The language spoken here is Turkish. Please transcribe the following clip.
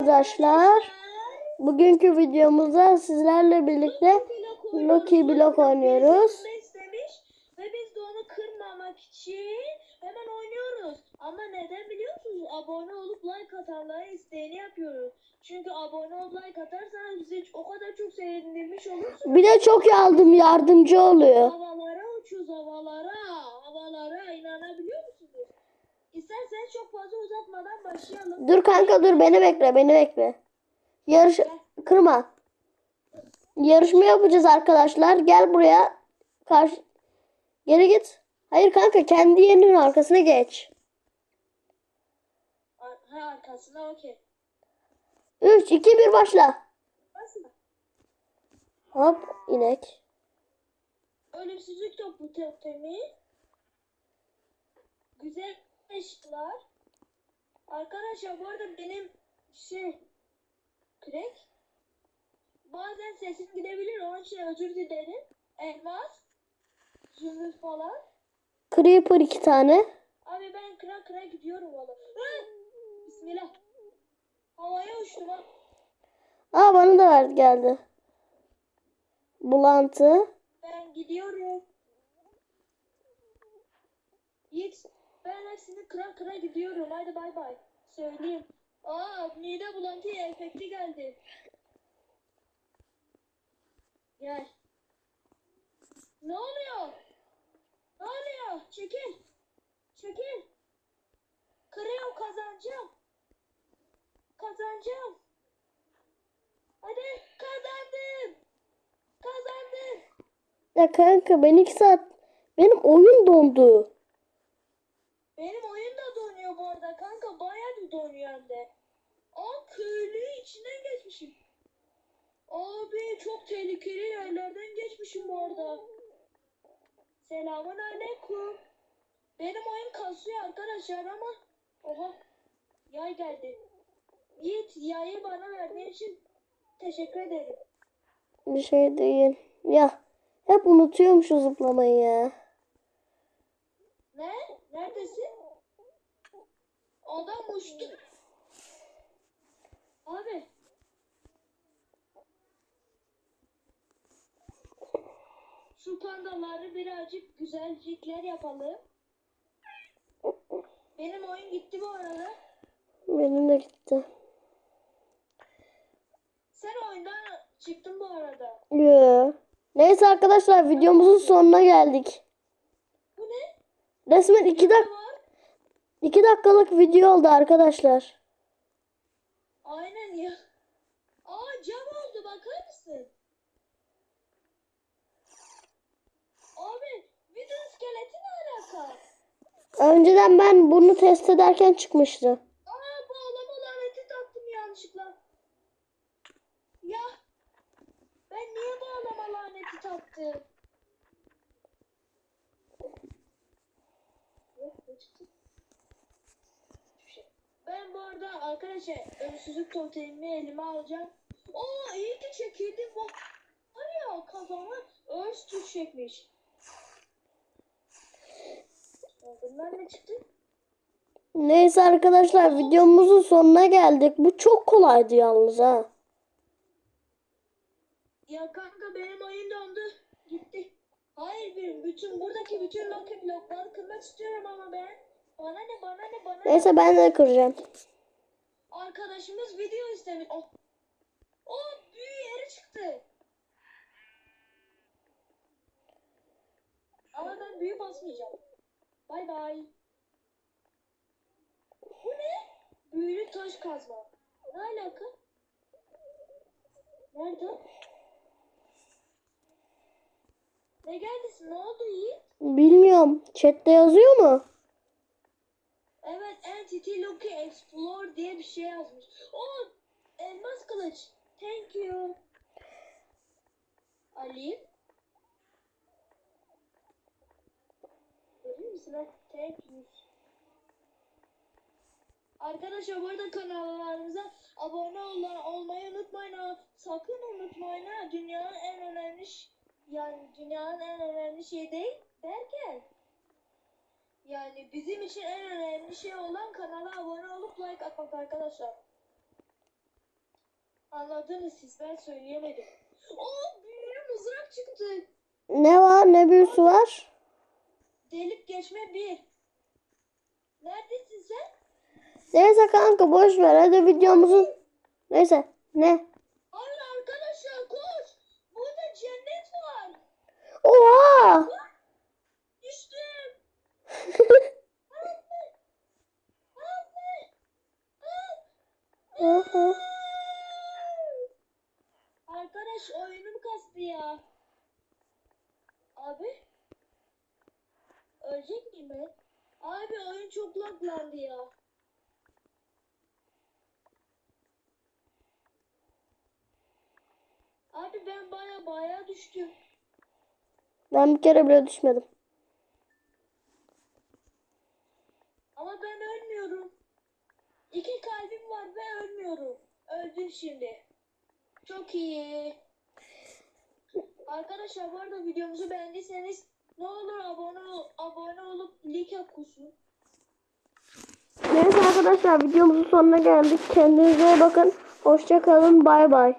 Arkadaşlar bugünkü videomuzda sizlerle birlikte Lucky Block oynuyoruz. ve biz de onu kırmamak için hemen oynuyoruz. Ama neden biliyor musunuz? Abone olup like atanlara isteğini yapıyoruz. Çünkü abone olup like atarsanız bizi o kadar çok sevindirmiş olursunuz. Bir de çok yardım yardımcı oluyor. Havalara uçuyoruz. Havalara inanabiliyor musunuz? İsterseniz çok fazla uzatmadan başlayalım. Dur kanka dur beni bekle beni bekle. Yarış kırma. Yarışma yapacağız arkadaşlar. Gel buraya. Karşı geri git. Hayır kanka kendi yerinin arkasına geç. Ha arkasına okey. 3 2 1 başla. Basma. Hop inek. Ölümsüzlük topu totemi. Güzel eşyalar. Arkadaşlar bu arada benim şey kürek bazen sesim gidebilir onun için özür dilerim. Elmas zümrüt falan. Creeper iki tane. Abi ben kıra kıra gidiyorum valla. Bismillah. Havaya uçtum ha. Aa bana da ver geldi. Bulantı. Ben gidiyorum. Yiğit ben hepsini kıra kıra gidiyorum. Hadi bay bay. Söyleyeyim. Aa mide bulantı efekti geldi. Gel. Ne oluyor? Ne oluyor? Çekil. Çekil. Kırıyorum kazanacağım. Kazanacağım. Hadi kazandım. Kazandım. Ya kanka ben iki saat benim oyun dondu. Benim oyun da donuyor bu arada kanka bayağı bir donuyor hem de. Aa köylü içinden geçmişim. Abi çok tehlikeli yerlerden geçmişim bu arada. Selamun aleyküm. Benim oyun kasıyor arkadaşlar ama oha yay geldi. Yiğit yayı bana verdiğin için teşekkür ederim. Bir şey değil. Ya hep unutuyorum şu zıplamayı ya. Ne? Neredesin? Adam uçtu. Abi. Şu pandaları birazcık güzelcikler yapalım. Benim oyun gitti bu arada. Benim de gitti. Sen oyundan çıktın bu arada. Yo. Neyse arkadaşlar videomuzun sonuna geldik. Bu ne? Resmen 2 dak Ne var? 2 dakikalık video oldu arkadaşlar. Aynen ya. Aa cam oldu bakar mısın? Abi video iskeleti ne alaka? Önceden ben bunu test ederken çıkmıştı. Aa bağlama laneti taktım yanlışlıkla. Ya ben niye bağlama laneti taktım? Yok, ne çıktı? Hiçbir şey. Ben bu arada arkadaşlar ölümsüzlük totemimi elime alacağım. Oo iyi ki çekildim bu. Var ya kafama örs düşecekmiş. Bunlar ne çıktı? Neyse arkadaşlar videomuzun sonuna geldik. Bu çok kolaydı yalnız ha. Ya kanka benim oyun dondu. Gitti. Hayır bir bütün buradaki bütün lock blokları kırmak istiyorum ama ben. Bana ne bana ne bana ne. Neyse ben de kıracağım. Arkadaşımız video istemiş. Oh. Oh büyü yeri çıktı. Ama ben büyü basmayacağım. Bay bay. Bu ne? Büyülü taş kazma. Ne alaka? Nerede? Ne geldi? Ne oldu Yiğit? Bilmiyorum. Chat'te yazıyor mu? Evet, Entity Loki Explore diye bir şey yazmış. O elmas kılıç. Thank you. Ali. Görüyor musun? ha? Thank you. Arkadaşlar bu arada kanallarımıza abone ol olmayı unutmayın ha. Sakın unutmayın ha. Dünyanın en önemli yani dünyanın en önemli şey değil derken yani bizim için en önemli şey olan kanala abone olup like atmak arkadaşlar. Anladınız siz ben söyleyemedim. Oo büyülü mızrak çıktı. Ne var ne büyüsü var? Delip geçme bir. Neredesin sen? Neyse kanka boş ver hadi videomuzun. Neyse ne? Hayır arkadaşlar koş. Burada cennet var. Oha! Düştüm. Anne. Anne. Oha. Arkadaş oyunum kastı ya. Abi. Ölecek miyim ben? Abi oyun çok laglandı ya. Abi ben baya baya düştüm. Ben bir kere bile düşmedim. Ama ben ölmüyorum. İki kalbim var ve ölmüyorum. Öldüm şimdi. Çok iyi. Arkadaşlar bu arada videomuzu beğendiyseniz ne olur abone ol, abone olup like atın. Neyse arkadaşlar videomuzun sonuna geldik. Kendinize bakın. Hoşça kalın. Bay bay.